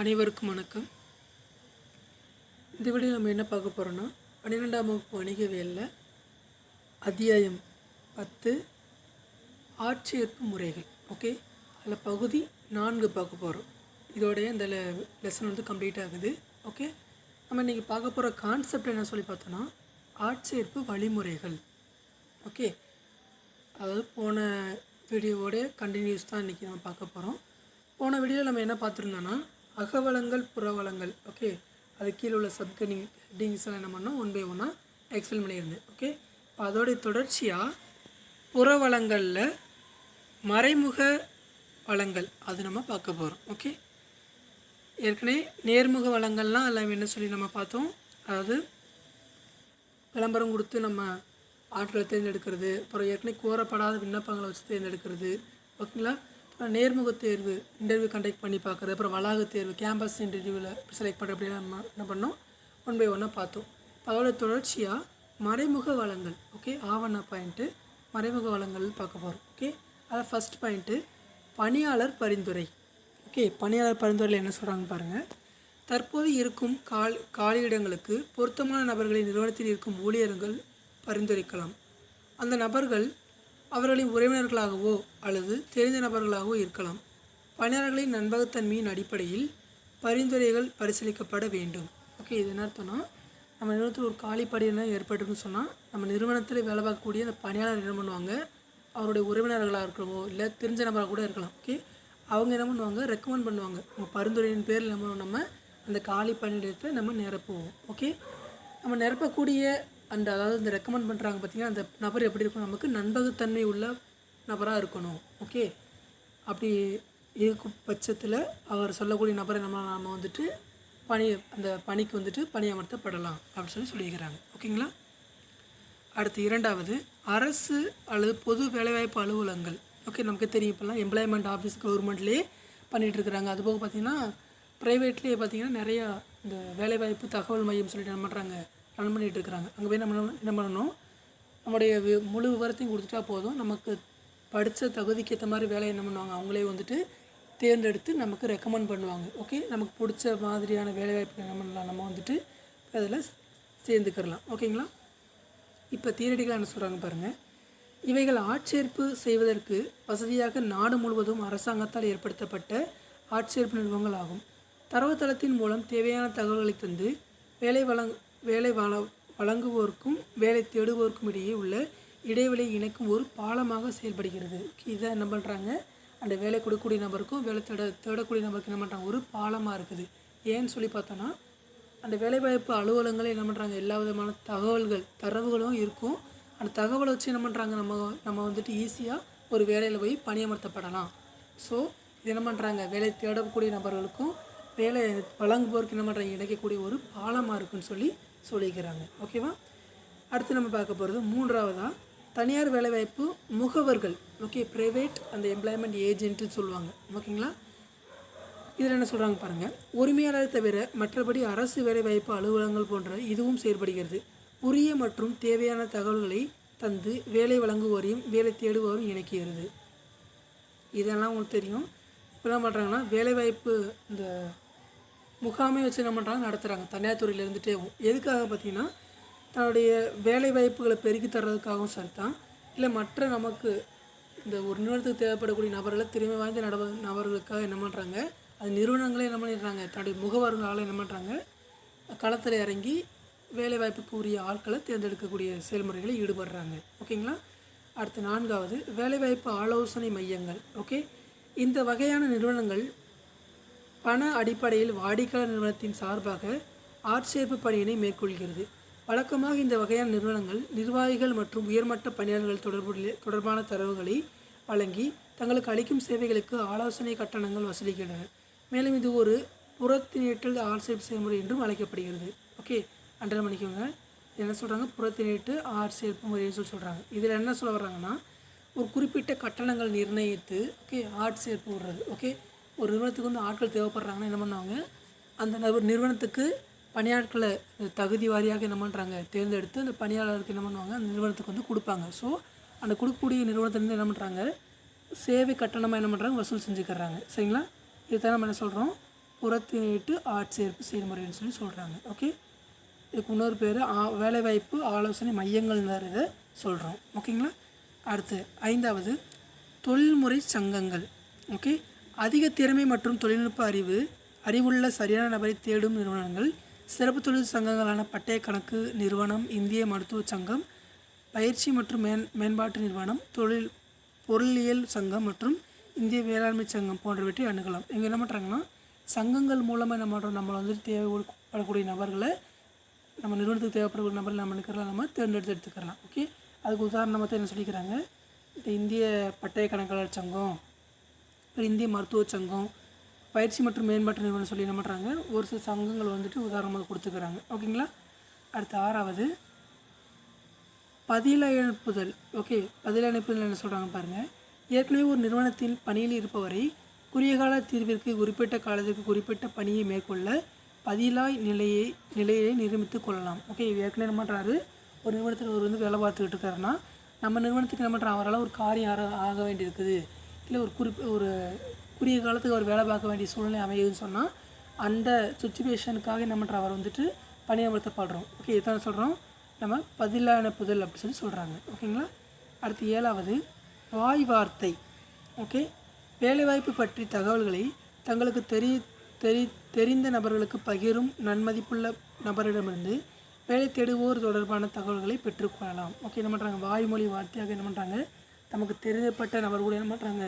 அனைவருக்கும் வணக்கம். இந்த வீடியோ நம்ம என்ன பார்க்க போகிறோன்னா பன்னிரெண்டாம் வகுப்பு வணிகவியலில் அத்தியாயம் பத்து ஆட்சேர்ப்பு முறைகள். ஓகே? அதில் பகுதி நான்கு பார்க்க போகிறோம் இதோடைய இந்த லெசன் வந்து கம்ப்ளீட் ஆகுது. ஓகே? நம்ம இன்றைக்கி பார்க்க போகிற கான்செப்ட் என்ன சொல்லி பார்த்தோன்னா ஆட்சேர்ப்பு வழிமுறைகள். ஓகே? அதாவது போன வீடியோவோட கண்டினியூஸ் தான் இன்றைக்கி நம்ம பார்க்க போகிறோம் போன வீடியோவில் நம்ம என்ன பார்த்துருந்தோன்னா அகவலங்கள் புறவளங்கள் ஓகே அது கீழே உள்ள சப்கனிங் ஹெட்டிங்ஸ் எல்லாம் என்ன பண்ணோம் ஒன் பை ஒன்னாக எக்ஸ்பிளைன் பண்ணியிருந்தேன் ஓகே இப்போ அதோடைய தொடர்ச்சியாக புறவளங்களில் மறைமுக வளங்கள் அது நம்ம பார்க்க போகிறோம் ஓகே ஏற்கனவே நேர்முக வளங்கள்லாம் எல்லாம் என்ன சொல்லி நம்ம பார்த்தோம்? அதாவது விளம்பரம் கொடுத்து நம்ம ஆட்களை தேர்ந்தெடுக்கிறது அப்புறம் ஏற்கனவே கோரப்படாத விண்ணப்பங்களை வச்சு தேர்ந்தெடுக்கிறது ஓகேங்களா நேர்முக தேர்வு இன்டர்வியூ கண்டக்ட் பண்ணி பார்க்குறது அப்புறம் வளாக தேர்வு கேம்பஸ் இன்டர்வியூவில் செலக்ட் பண்ணுற அப்படிலாம் நம்ம என்ன பண்ணோம்? ஒன் பை ஒன்னாக பார்த்தோம். அதோட தொடர்ச்சியாக மறைமுக வளங்கள் ஓகே ஆவண பாயிண்ட்டு மறைமுக வளங்கள் பார்க்க போகிறோம் ஓகே அதில் ஃபஸ்ட் பாயிண்ட்டு பணியாளர் பரிந்துரை ஓகே பணியாளர் பரிந்துரையில் என்ன சொல்கிறாங்கன்னு பாருங்கள் தற்போது இருக்கும் கால் காலியிடங்களுக்கு பொருத்தமான நபர்களை நிறுவனத்தில் இருக்கும் ஊழியர்கள் பரிந்துரைக்கலாம். அந்த நபர்கள் அவர்களின் உறவினர்களாகவோ அல்லது தெரிந்த நபர்களாகவோ இருக்கலாம். பணியாளர்களின் நண்பகத்தன்மையின் அடிப்படையில் பரிந்துரைகள் பரிசீலிக்கப்பட வேண்டும். ஓகே இது என்ன அர்த்தம்னா நம்ம நிறுவனத்தில் ஒரு காலி பணியிடம் ஏற்பட்டுன்னு சொன்னால் நம்ம நிறுவனத்தில் வேலை பார்க்கக்கூடிய அந்த பணியாளர் என்ன பண்ணுவாங்க? அவருடைய உறவினர்களாக இருக்கிறவோ இல்லை தெரிஞ்ச நபராக கூட இருக்கலாம். ஓகே அவங்க என்ன பண்ணுவாங்க? ரெக்கமெண்ட் பண்ணுவாங்க. நம்ம பரிந்துரையின் பேரில் நம்ம நம்ம அந்த காலி பணியிடத்தை நம்ம நிரப்புவோம். ஓகே நம்ம நிரப்பக்கூடிய அந்த அதாவது இந்த ரெக்கமெண்ட் பண்ணுறாங்க பார்த்தீங்கன்னா அந்த நபர் எப்படி இருக்கணும்? நமக்கு நண்பகத்தன்மை உள்ள நபராக இருக்கணும். ஓகே அப்படி இருக்கும் பட்சத்தில் அவர் சொல்லக்கூடிய நபரை நம்ம நாம் வந்துட்டு பணி அந்த பணிக்கு வந்துட்டு பணியமர்த்தப்படலாம் அப்படின்னு சொல்லி சொல்லியிருக்கிறாங்க. ஓகேங்களா அடுத்து இரண்டாவது அரசு அல்லது பொது வேலைவாய்ப்பு அலுவலகங்கள். ஓகே நமக்கு தெரியும் இப்போல்லாம் எம்ப்ளாய்மெண்ட் ஆஃபீஸ் கவர்மெண்ட்லேயே பண்ணிகிட்டு இருக்கிறாங்க. அதுபோக பார்த்திங்கன்னா ப்ரைவேட்லேயே பார்த்திங்கன்னா நிறையா இந்த வேலைவாய்ப்பு தகவல் மையம் சொல்லிட்டு என்ன பண்ணுறாங்க ரன் பண்ணிகிட்டு இருக்கிறாங்க அங்கே போய் நம்ம என்ன பண்ணணும்? நம்முடைய வி- முழு விவரத்தையும் கொடுத்துட்டா போதும். நமக்கு படித்த தகுதிக்கு ஏற்ற மாதிரி வேலையை என்ன பண்ணுவாங்க? அவங்களே வந்துட்டு தேர்ந்தெடுத்து நமக்கு ரெக்கமெண்ட் பண்ணுவாங்க. ஓகே நமக்கு பிடிச்ச மாதிரியான வேலைவாய்ப்பு என்ன பண்ணலாம்? நம்ம வந்துட்டு அதில் சேர்ந்துக்கிறலாம். ஓகேங்களா இப்போ தியரட்டிக்கலாக என்ன சொல்கிறாங்க பாருங்கள் இவைகள் ஆட்சேர்ப்பு செய்வதற்கு வசதியாக நாடு முழுவதும் அரசாங்கத்தால் ஏற்படுத்தப்பட்ட ஆட்சேர்ப்பு நிறுவனங்கள் ஆகும் தரவுத்தளத்தின் மூலம் தேவையான தகவல்களை தந்து வேலை வழங் வேலை வழ வழங்குவோருக்கும் வேலை தேடுவோருக்கும் இடையே உள்ள இடைவெளியை இணைக்கும் ஒரு பாலமாக செயல்படுகிறது. இதை என்ன பண்ணுறாங்க அந்த வேலை கொடுக்கக்கூடிய நபருக்கும் வேலை தேட தேடக்கூடிய நபருக்கு என்ன பண்ணுறாங்க ஒரு பாலமாக இருக்குது. ஏன்னு சொல்லி பார்த்தோன்னா அந்த வேலைவாய்ப்பு அலுவலகங்களே என்ன பண்ணுறாங்க எல்லா விதமான தகவல்கள் தரவுகளும் இருக்கும். அந்த தகவலை வச்சு என்ன பண்ணுறாங்க நம்ம நம்ம வந்துட்டு ஈஸியாக ஒரு வேலையில் போய் பணியமர்த்தப்படலாம். ஸோ இது என்ன பண்ணுறாங்க வேலை தேடக்கூடிய நபர்களுக்கும் வேலை வழங்குவோருக்கு என்ன பண்ணுறாங்க இணைக்கக்கூடிய ஒரு பாலமாக இருக்குன்னு சொல்லி சொல்லிக்கிறாங்க. ஓகேவா? அடுத்து நம்ம பார்க்க போகிறது மூன்றாவதாக தனியார் வேலைவாய்ப்பு முகவர்கள். ஓகே ப்ரைவேட் அந்த எம்ப்ளாய்மெண்ட் ஏஜென்ட்டுன்னு சொல்லுவாங்க. ஓகேங்களா? இதில் என்ன சொல்கிறாங்க பாருங்கள் உரிமையாளர் தவிர மற்றபடி அரசு வேலைவாய்ப்பு அலுவலகங்கள் போன்ற இதுவும் செயல்படுகிறது உரிய மற்றும் தேவையான தகவல்களை தந்து வேலை வழங்குவோரையும் வேலை தேடுவோரும் இணைக்கிறது. இதெல்லாம் உங்களுக்கு தெரியும். இப்போ என்ன பண்ணுறாங்கன்னா வேலைவாய்ப்பு இந்த முகாமை வச்சு என்ன பண்ணுறாங்க நடத்துகிறாங்க தனியார் துறையில் இருந்துகிட்டே எதுக்காக பார்த்தீங்கன்னா தன்னுடைய வேலை வாய்ப்புகளை பெருக்கி தர்றதுக்காகவும் சரிதான். இல்லை மற்ற நமக்கு இந்த ஒரு நிறுவனத்துக்கு தேவைப்படக்கூடிய நபர்களை திறமை வாய்ந்த நட நபர்களுக்காக என்ன பண்ணுறாங்க அது நிறுவனங்களே என்ன பண்ணிடுறாங்க? தன்னுடைய முகவர்களால் என்ன பண்ணுறாங்க களத்தில் இறங்கி வேலை வாய்ப்புக்கு உரிய ஆட்களை தேர்ந்தெடுக்கக்கூடிய செயல்முறைகளை ஈடுபடுறாங்க. ஓகேங்களா? அடுத்து நான்காவது வேலைவாய்ப்பு ஆலோசனை மையங்கள். ஓகே? இந்த வகையான நிறுவனங்கள் பண அடிப்படையில் வாடிக்கையாளர் நிறுவனத்தின் சார்பாக ஆட்சேர்ப்பு பணியினை மேற்கொள்கிறது. வழக்கமாக இந்த வகையான நிறுவனங்கள் நிர்வாகிகள் மற்றும் உயர்மட்ட பணியாளர்கள் தொடர்புடைய தொடர்பான தரவுகளை வழங்கி தங்களுக்கு அளிக்கும் சேவைகளுக்கு ஆலோசனை கட்டணங்கள் வசூலிக்கின்றன. மேலும் இது ஒரு புறத்தினேற்றல் ஆட்சேர்ப்பு செயல்முறை என்றும் அழைக்கப்படுகிறது. ஓகே அன்றரை மணிக்குங்க. என்ன சொல்கிறாங்க புறத்தினேட்டு ஆட்சேர்ப்பு முறைன்னு சொல்லி சொல்கிறாங்க இதில் என்ன சொல்ல வர்றாங்கன்னா ஒரு குறிப்பிட்ட கட்டணங்கள் நிர்ணயித்து ஓகே ஆட்சேர்ப்பு விடுறது. ஓகே ஒரு நிறுவனத்துக்கு வந்து ஆட்கள் தேவைப்படுறாங்கன்னா என்ன பண்ணுவாங்க? அந்த நபர் நிறுவனத்துக்கு பணியாட்களை தகுதி வாரியாக என்ன பண்ணுறாங்க தேர்ந்தெடுத்து அந்த பணியாளருக்கு என்ன பண்ணுவாங்க? அந்த நிறுவனத்துக்கு வந்து கொடுப்பாங்க. ஸோ அந்த கொடுக்கக்கூடிய நிறுவனத்துலேருந்து என்ன பண்ணுறாங்க சேவை கட்டணமாக என்ன பண்ணுறாங்க வசூல் செஞ்சுக்கிறாங்க. சரிங்களா? இதுதான் நம்ம என்ன சொல்கிறோம் புறத்தினிட்டு ஆட்சேர்ப்பு செயல்முறைன்னு சொல்லி சொல்கிறாங்க ஓகே இதுக்கு இன்னொரு பேர் ஆ வேலைவாய்ப்பு ஆலோசனை மையங்கள் இதை சொல்கிறோம் ஓகேங்களா அடுத்து ஐந்தாவது தொழில்முறை சங்கங்கள். ஓகே அதிக திறமை மற்றும் தொழில்நுட்ப அறிவு அறிவுள்ள சரியான நபரை தேடும் நிறுவனங்கள் சிறப்பு தொழில் சங்கங்களான பட்டய கணக்கு நிறுவனம் இந்திய மருத்துவ சங்கம் பயிற்சி மற்றும் மேன் மேம்பாட்டு நிறுவனம் தொழில் பொருளியல் சங்கம் மற்றும் இந்திய வேளாண்மை சங்கம் போன்றவற்றை அணுகலாம். இவங்க என்ன பண்ணுறாங்கன்னா சங்கங்கள் மூலமாக நம்ம நம்மளை வந்துட்டு தேவைப்படக்கூடிய நபர்களை நம்ம நிறுவனத்துக்கு தேவைப்படக்கூடிய நபர்களை நம்ம நிற்கிறலாம் நம்ம தேர்ந்தெடுத்து எடுத்துக்கலாம். ஓகே? அதுக்கு உதாரணமாக என்ன சொல்லிக்கிறாங்க? இந்த இந்திய பட்டய கணக்காளர் சங்கம் இந்திய மருத்துவ சங்கம் பயிற்சி மற்றும் மேம்பாட்டு நிறுவனம் சொல்லி என்ன பண்ணுறாங்க ஒரு சில சங்கங்கள் வந்துட்டு உதாரணமாக கொடுத்துக்கிறாங்க. ஓகேங்களா அடுத்து ஆறாவது பதிலனுப்புதல் ஓகே பதிலனுப்புதல் என்ன சொல்கிறாங்க பாருங்கள் ஏற்கனவே ஒரு நிறுவனத்தில் பணியில் இருப்பவரை குறுகிய கால தீர்விற்கு குறிப்பிட்ட காலத்திற்கு குறிப்பிட்ட பணியை மேற்கொள்ள பதிலாய் நிலையை நிலையை நிரூபித்து கொள்ளலாம். ஓகே ஏற்கனவே என்ன பண்ணுறாரு ஒரு நிறுவனத்தில் ஒரு வந்து வேலை பார்த்துக்கிட்டு இருக்காருன்னா நம்ம நிறுவனத்துக்கு என்ன பண்ணுறாங்க அவரால் ஒரு காரியம் ஆக வேண்டியிருக்குது. இல்லை ஒரு குறி ஒரு குறுகிய காலத்துக்கு அவர் வேலை பார்க்க வேண்டிய சூழ்நிலை அமையுதுன்னு சொன்னால் அந்த சுச்சுவேஷனுக்காக என்ன பண்ணுற அவர் வந்துட்டு பணியமர்த்தப்படுறோம். ஓகே இதான் சொல்கிறோம் நம்ம பதிலான புதல் அப்படின்னு சொல்லி சொல்கிறாங்க ஓகேங்களா அடுத்து ஏழாவது வாய் வார்த்தை. ஓகே வேலைவாய்ப்பு பற்றி தகவல்களை தங்களுக்கு தெரி தெரி தெரிந்த நபர்களுக்கு பகிரும் நன்மதிப்புள்ள நபரிடமிருந்து வேலை தேடுவோர் தொடர்பான தகவல்களை பெற்றுக்கொள்ளலாம். ஓகே என்ன பண்ணுறாங்க வாய்மொழி வார்த்தையாக என்ன பண்ணுறாங்க நமக்கு தெரியப்பட்ட நபர் கூட என்ன பண்ணுறாங்க?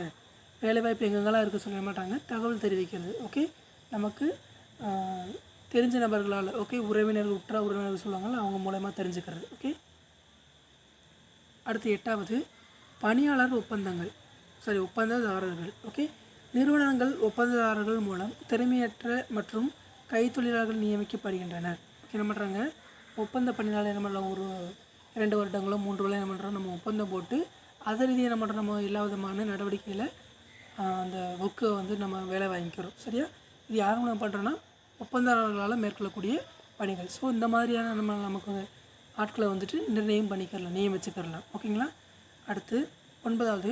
வேலைவாய்ப்பு எங்கெங்கெல்லாம் இருக்குது சொல்ல மாட்டாங்க. தகவல் தெரிவிக்கிறது ஓகே நமக்கு தெரிஞ்ச நபர்களால் ஓகே உறவினர்கள் உற்ற உறவினர்கள் சொல்லுவாங்கள்ல அவங்க மூலயமா தெரிஞ்சுக்கிறது ஓகே அடுத்து எட்டாவது பணியாளர் ஒப்பந்தங்கள் சாரி ஒப்பந்ததாரர்கள் ஓகே நிறுவனங்கள் ஒப்பந்ததாரர்கள் மூலம் திறமையற்ற மற்றும் கைத்தொழிலாளர்கள் நியமிக்கப்படுகின்றனர் ஓகே என்ன பண்ணுறாங்க? ஒப்பந்த பணியாளர் என்ன பண்ணலாம் ஒரு இரண்டு வருடங்களோ மூன்று வருடம் என்ன பண்ணுறோம் நம்ம ஒப்பந்தம் போட்டு அதை ரீதியாக நம்ம நம்ம எல்லா விதமான நடவடிக்கையில் அந்த ஒர்க்கை வந்து நம்ம வேலை வாங்கிக்கிறோம். சரியா? இது யார் மூலம் பண்ணுறோன்னா ஒப்பந்ததாரர்களால் மேற்கொள்ளக்கூடிய பணிகள். ஸோ இந்த மாதிரியான நம்ம நமக்கு ஆட்களை வந்துட்டு நிர்ணயம் பண்ணிக்கிறலாம் நியமிச்சுக்கிறலாம். ஓகேங்களா? அடுத்து ஒன்பதாவது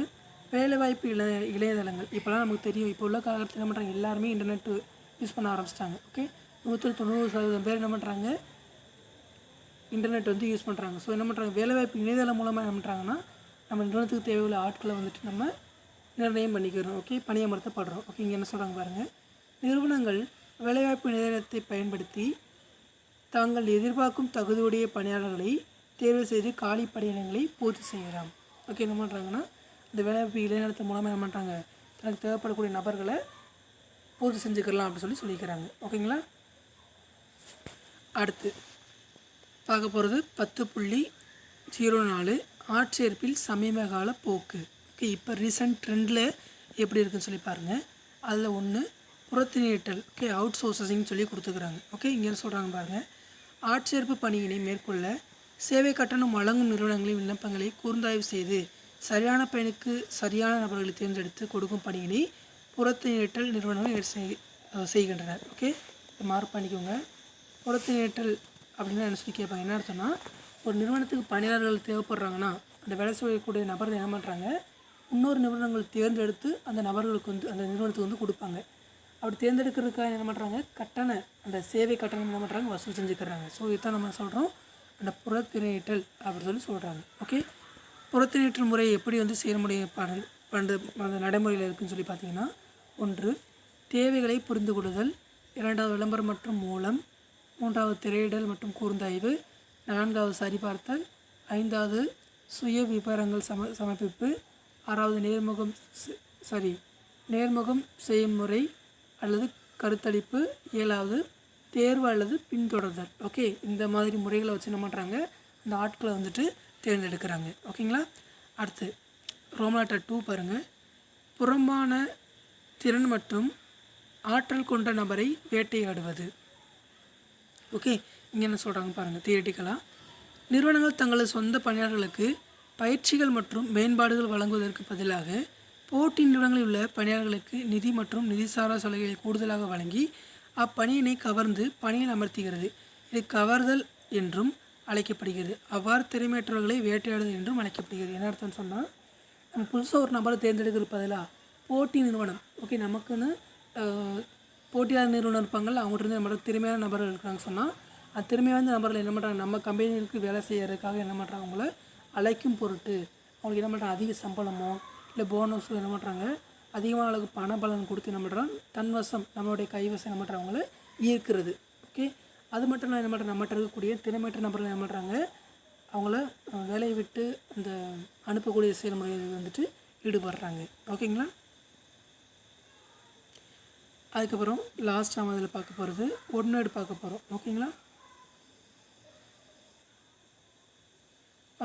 வேலைவாய்ப்பு இளைய இளையதளங்கள் இப்போலாம் நமக்கு தெரியும் இப்போ உள்ள காலகட்டத்தில் என்ன பண்ணுறாங்க எல்லாருமே இன்டர்நெட் யூஸ் பண்ண ஆரம்பிச்சிட்டாங்க. ஓகே? நூற்றி தொண்ணூறு சதவீதம் பேர் என்ன பண்ணுறாங்க இன்டர்நெட் வந்து யூஸ் பண்ணுறாங்க ஸோ என்ன பண்ணுறாங்க வேலைவாய்ப்பு இணையதளம் மூலமாக என்ன பண்ணுறாங்கன்னா நம்ம நிறுவனத்துக்கு தேவையுள்ள ஆட்களை வந்துட்டு நம்ம நிர்ணயம் பண்ணிக்கிறோம் ஓகே பணியமர்த்தப்படுறோம் ஓகே இங்கே என்ன சொல்கிறாங்க பாருங்கள் நிறுவனங்கள் வேலைவாய்ப்பு நிறுவனத்தை பயன்படுத்தி தாங்கள் எதிர்பார்க்கும் தகுதியுடைய பணியாளர்களை தேர்வு செய்து காலி பணியிடங்களை பூர்த்தி செய்யலாம். ஓகே என்ன பண்ணுறாங்கன்னா இந்த வேலைவாய்ப்பு இளைஞரத்து மூலமாக என்ன பண்ணுறாங்க தனக்கு தேவைப்படக்கூடிய நபர்களை பூர்த்தி செஞ்சுக்கலாம் அப்படின்னு சொல்லி சொல்லிக்கிறாங்க. ஓகேங்களா அடுத்து பார்க்க போகிறது பத்து புள்ளி ஜீரோ நாலு ஆட்சேர்ப்பில் சமீபகால போக்கு. ஓகே இப்போ ரீசன்ட் ட்ரெண்டில் எப்படி இருக்குன்னு சொல்லி பாருங்கள் அதில் ஒன்று புறத்தினேட்டல் ஓகே அவுட் சோர்சஸிங் சொல்லி கொடுத்துக்கிறாங்க. ஓகே இங்கே சொல்கிறாங்க பாருங்கள் ஆட்சேர்ப்பு பணியினை மேற்கொள்ள சேவை கட்டணம் வழங்கும் நிறுவனங்களின் விண்ணப்பங்களை கூர்ந்தாய்வு செய்து சரியான பயனுக்கு சரியான நபர்களை தேர்ந்தெடுத்து கொடுக்கும் பணியினை புறத்தினேட்டல் நிறுவனங்கள் செய்- செய்கின்றனர் ஓகே மார்க் பண்ணிக்கோங்க. புறத்தினேற்றல் அப்படின்னா என்ன சொல்லி கேட்பாங்க என்ன அர்த்தம்னா ஒரு நிறுவனத்துக்கு பணியாளர்கள் தேவைப்படுறாங்கன்னா அந்த வேலை செய்யக்கூடிய நபர்கள் என்ன பண்ணுறாங்க இன்னொரு நிறுவனங்கள் தேர்ந்தெடுத்து அந்த நபர்களுக்கு வந்து அந்த நிறுவனத்துக்கு வந்து கொடுப்பாங்க. அப்படி தேர்ந்தெடுக்கிறதுக்காக என்ன பண்ணுறாங்க கட்டண அந்த சேவை கட்டணம் என்ன பண்ணுறாங்க வசூல் செஞ்சுக்கிறாங்க. ஸோ இதுதான் நம்ம சொல்கிறோம் அந்த புறத்திணையிட்டல் அப்படின்னு சொல்லி சொல்கிறாங்க ஓகே புறத்திணையிட்டல் முறை எப்படி வந்து செயல்முறை பண் பண்டு அந்த நடைமுறையில் இருக்குன்னு சொல்லி பார்த்தீங்கன்னா ஒன்று தேவைகளை புரிந்து கொள்ளுதல் இரண்டாவது விளம்பரம் மற்றும் மூலம். மூன்றாவது திரையிடல் மற்றும் கூர்ந்தாய்வு. நான்காவது சரிபார்த்தல் ஐந்தாவது சுய விவரங்கள் சம சமர்ப்பிப்பு ஆறாவது நேர்முகம் சரி சாரி நேர்முகம் செய்யும் முறை அல்லது கருத்தளிப்பு ஏழாவது தேர்வு அல்லது பின்தொடர்தல். ஓகே இந்த மாதிரி முறைகளை வச்சு என்ன பண்ணுறாங்க அந்த ஆட்களை வந்துட்டு தேர்ந்தெடுக்கிறாங்க. ஓகேங்களா? அடுத்து ரோமலாட்டர் டூ பாருங்கள் புறம்பான திறன் மற்றும் ஆற்றல் கொண்ட நபரை வேட்டையாடுவது. ஓகே இங்கே என்ன சொல்கிறாங்க பாருங்கள் தியேட்டிக்கலாக நிறுவனங்கள் தங்களது சொந்த பணியாளர்களுக்கு பயிற்சிகள் மற்றும் மேம்பாடுகள் வழங்குவதற்கு பதிலாக போட்டி நிறுவனங்களில் உள்ள பணியாளர்களுக்கு நிதி மற்றும் நிதிசாரா சலுகைகளை கூடுதலாக வழங்கி அப்பணியினை கவர்ந்து பணியில் அமர்த்துகிறது. இது கவர்தல் என்றும் அழைக்கப்படுகிறது. அவ்வாறு திறமையற்றவர்களை வேட்டையாடுதல் என்றும் அழைக்கப்படுகிறது. என்ன அர்த்தம்னு சொன்னால் நம்ம புதுசாக ஒரு நபரை தேர்ந்தெடுக்கிற பதிலாக போட்டி நிறுவனம் ஓகே நமக்குன்னு போட்டியாளர் நிறுவனம் இருப்பாங்கள்ல அவங்ககிட்ட இருந்து நம்மளோட திறமையான நபர்கள் இருக்காங்க சொன்னால் அது திரும்பி வந்து நபர்கள் என்ன பண்ணுறாங்க நம்ம கம்பெனிக்கு வேலை செய்யறதுக்காக என்ன பண்ணுறாங்க அவங்கள அழைக்கும் பொருட்டு அவங்களுக்கு என்ன பண்ணுறாங்க அதிக சம்பளமோ இல்லை போனஸோ என்ன பண்ணுறாங்க அதிகமான அளவுக்கு பண பலன் கொடுத்து என்ன பண்ணுறாங்க தன்வசம் நம்மளுடைய கைவசம் என்ன பண்ணுறவங்கள ஈர்க்கிறது. ஓகே அது மட்டும் இல்லை என்ன பண்ணுறேன் நம்மகிட்ட இருக்கக்கூடிய திறமையற்ற நபர்கள் என்ன பண்ணுறாங்க அவங்கள வேலையை விட்டு அந்த அனுப்பக்கூடிய செயல்முறையில் வந்துட்டு ஈடுபடுறாங்க. ஓகேங்களா அதுக்கப்புறம் லாஸ்ட் நம்ம அதில் பார்க்க போகிறது ஒன்னேடு பார்க்க போகிறோம் ஓகேங்களா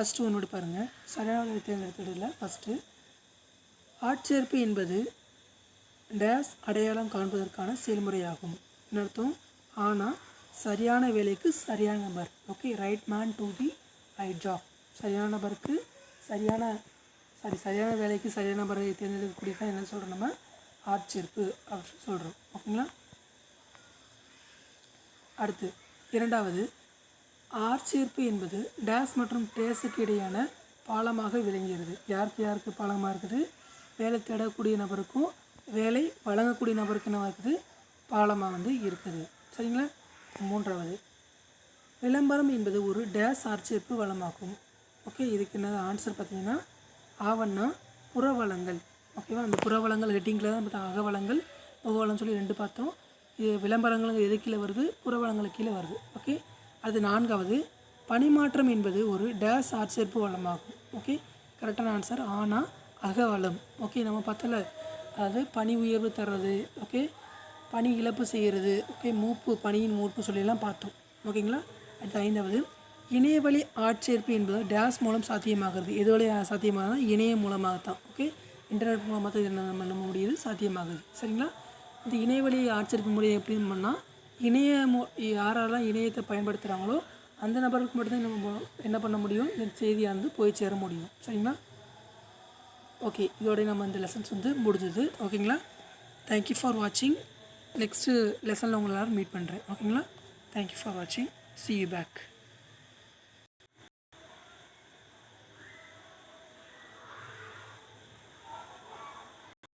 ஃபஸ்ட்டு ஒன்று பாருங்கள் சரியான தேர்ந்தெடுத்ததில் ஃபஸ்ட்டு ஆட்சேர்ப்பு என்பது டேஸ் அடையாளம் காண்பதற்கான செயல்முறையாகும். என்ன அர்த்தம்? ஆனால் சரியான வேலைக்கு சரியான நபர். Okay right man to the right job சரியான நபருக்கு சரியான சாரி சரியான வேலைக்கு சரியான நபரை தேர்ந்தெடுக்கக்கூடிய தான் என்ன சொல்கிறோம் நம்ம? ஆட்சேர்ப்பு அப்படின்னு சொல்கிறோம் ஓகேங்களா அடுத்து இரண்டாவது ஆட்சேர்ப்பு என்பது டேஸ் மற்றும் டேஸுக்கு இடையான பாலமாக விளங்குகிறது. யாருக்கு யாருக்கு பாலமாக இருக்குது? வேலை தேடக்கூடிய நபருக்கும் வேலை வழங்கக்கூடிய நபருக்கு என்ன இருக்குது? பாலமாக வந்து இருக்குது. சரிங்களா? மூன்றாவது. விளம்பரம் என்பது ஒரு டேஸ் ஆட்சேர்ப்பு வளமாகும். ஓகே இதுக்கு என்ன ஆன்சர் பார்த்தீங்கன்னா ஆவன்னா புறவளங்கள். ஓகேவா? அந்த புறவளங்கள் ஹெட்டிங்கில் தான் பார்த்தா அகவளங்கள் முகவளம் சொல்லி ரெண்டு பார்த்தோம். இது விளம்பரங்கள் எது கீழே வருது? புறவளங்களுக்கு கீழே வருது. ஓகே? அது நான்காவது பணிமாற்றம் என்பது ஒரு டேஸ் ஆட்சேர்ப்பு வளமாகும். ஓகே கரெக்டான ஆன்சர் ஆனால் அகவளம். ஓகே நம்ம பார்த்தல அதாவது பனி உயர்வு தர்றது ஓகே பனி இழப்பு செய்கிறது ஓகே மூப்பு பனியின் மூப்பு சொல்லியெல்லாம் பார்த்தோம். ஓகேங்களா அடுத்து ஐந்தாவது இணையவழி ஆட்சேர்ப்பு என்பது டேஸ் மூலம் சாத்தியமாகிறது. எது வழி சாத்தியமாகனா இணையம் மூலமாக தான் ஓகே இன்டர்நெட் மூலமாக தான் நம்ம பண்ண முடியுது சாத்தியமாகுது. சரிங்களா? இந்த இணையவழி ஆட்சேர்ப்பு முறை எப்படின்னு பண்ணால் இணைய மு யாரெல்லாம் இணையத்தை பயன்படுத்துகிறாங்களோ அந்த நபருக்கு மட்டும்தான் நம்ம என்ன பண்ண முடியும்? இந்த செய்தியானது போய் சேர முடியும். சரிங்களா? ஓகே இதோடய நம்ம இந்த லெசன்ஸ் வந்து முடிஞ்சுது. ஓகேங்களா? தேங்க்யூ ஃபார் வாட்சிங் நெக்ஸ்ட்டு லெசனில் உங்களை மீட் பண்ணுறேன் ஓகேங்களா? தேங்க்யூ ஃபார் வாட்சிங் சி யூ பேக்